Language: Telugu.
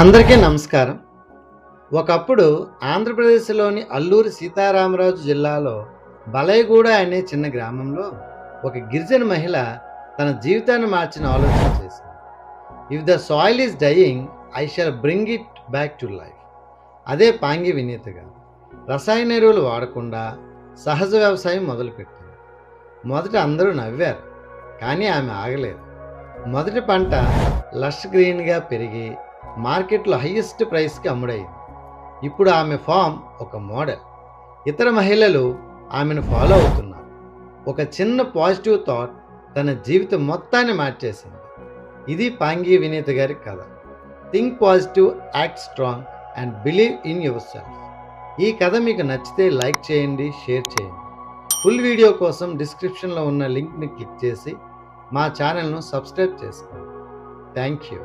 అందరికీ నమస్కారం. ఒకప్పుడు ఆంధ్రప్రదేశ్లోని అల్లూరి సీతారామరాజు జిల్లాలో బలయగూడ అనే చిన్న గ్రామంలో ఒక గిరిజన మహిళ తన జీవితాన్ని మార్చిన ఆలోచన చేసింది. If the soil is dying I shall bring it back to life అదే పాంగి వినీతగా రసాయన ఎరువులు వాడకుండా సహజ వ్యవసాయం మొదలుపెట్టింది మొదట అందరూ నవ్వారు కానీ ఆమె ఆగలేదు. మొదటి పంట లష్ గ్రీన్గా పెరిగి మార్కెట్లో హయ్యెస్ట్ ప్రైస్కి అమ్ముడైంది. ఇప్పుడు ఆమె ఫామ్ ఒక మోడల్. ఇతర మహిళలు ఆమెను ఫాలో అవుతున్నారు. ఒక చిన్న పాజిటివ్ థాట్ తన జీవితం మొత్తాన్ని మార్చేసింది. ఇది పాంగి వినీత గారి కథ. Think positive act strong and believe in your self ఈ కథ మీకు నచ్చితే లైక్ చేయండి షేర్ చేయండి. ఫుల్ వీడియో కోసం డిస్క్రిప్షన్లో ఉన్న లింక్ని క్లిక్ చేసి మా ఛానల్ను సబ్స్క్రైబ్ చేసుకోండి. Thank you.